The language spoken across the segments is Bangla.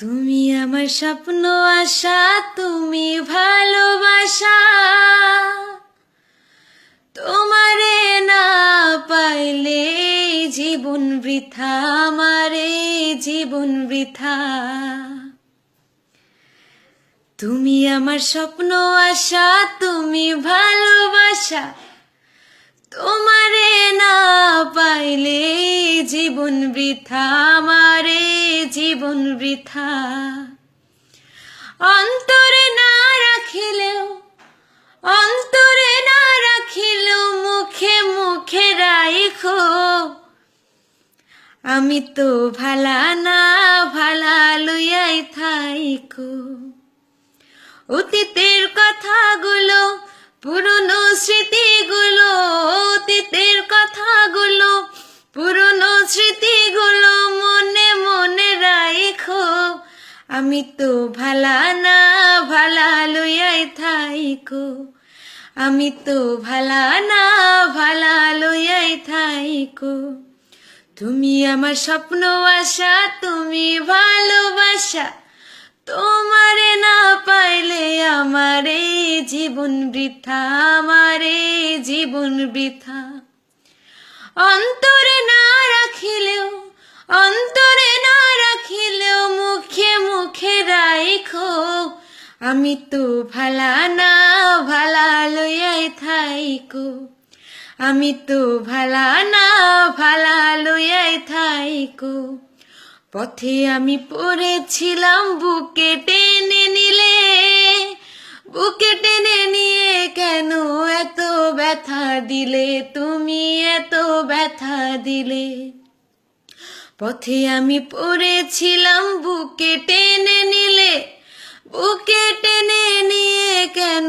তুমি আমার স্বপ্ন, আশা, তুমি ভালোবাসা। তোমারে না পাইলে জীবন বৃথা, আমারে জীবন বৃথা। তুমি আমার স্বপ্ন, আশা, তুমি ভালোবাসা। তোমারে না পাইলে জীবন বৃথা, আমারে জীবন বৃথা। অন্তরে না রাখিলেও, অন্তরে না রাখিলেও মুখে মুখে রাইখো। আমি তো ভালা না, ভালা লইয়াই থাইকো। অতীতের কথাগুলো, পুরনো স্মৃতিগুলো, অতীতের কথাগুলো, পুরনো স্মৃতিগুলো আমি তো ভালা না, ভালা লইয়াই থাইকো। আমি তো ভালা না, ভালা লইয়াই থাইকো। তুমি আমার স্বপ্ন আশা, তুমি ভালোবাসা। তোমারে না পাইলে আমারে জীবন বৃথা, আমারে জীবন বৃথা। অন্তরে না রাখিলেও, অন্তরে রাইখো আমি তো ভালা না, ভালা লইয়াই থাইকো। আমি তো ভালা না, ভালা লইয়াই থাইকো। পথে আমি পড়েছিলাম বুকে টেনে নিলে। বুকে টেনে নিয়ে কেন এত ব্যথা দিলে? তুমি এত ব্যথা দিলে। পথে আমি পড়েছিলাম বুকে টেনে নিলে। বুকে টেনে নিয়ে কেন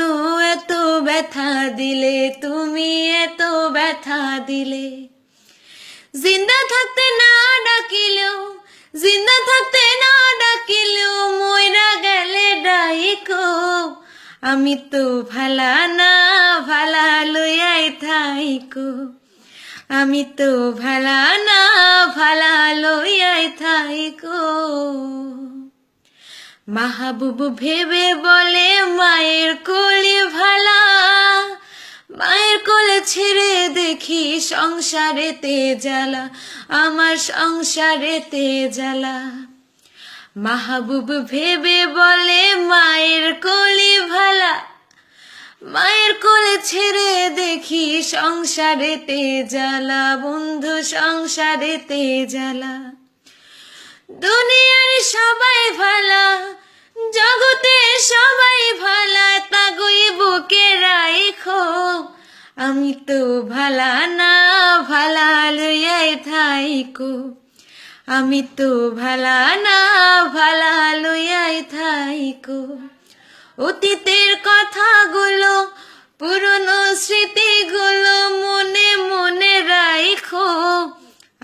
এত ব্যথা দিলে? তুমি এত ব্যথা দিলে। জিন্দা থাকতে না ডাকিলেও, জিন্দা থাকতে না ডাকিলেও ময়রা গেলে ডাইকো আমি তো ভালা না, ভালা লইয়াই থাইকো আমি তো ভালা না, ভালা লইয়াই থাইকো মাহবুব ভেবে বলে, মায়ের কোলে ভালা, মায়ের কোলে ছেড়ে দেখি সংসারেতে জ্বালা, আমার সংসারে তে জ্বালা। মাহবুব ভেবে বলে, মায়ের কোলে ভালা, মায়ের কোলে ছেড়ে দেখি সংসারে তে জ্বালা, বন্ধু সংসারে তে জ্বালা। দুনিয়ার সবাই ভালা, জগতে সবাই ভালা, তাগুই বুকে রাইখো। আমি তো ভালা না, ভালা লইয়াই থাইকো। আমি তো ভালা না, ভালা লইয়াই থাইকো। অতীতের কথাগুলো, পুরনো স্মৃতিগুলো মনে মনে রাইখো।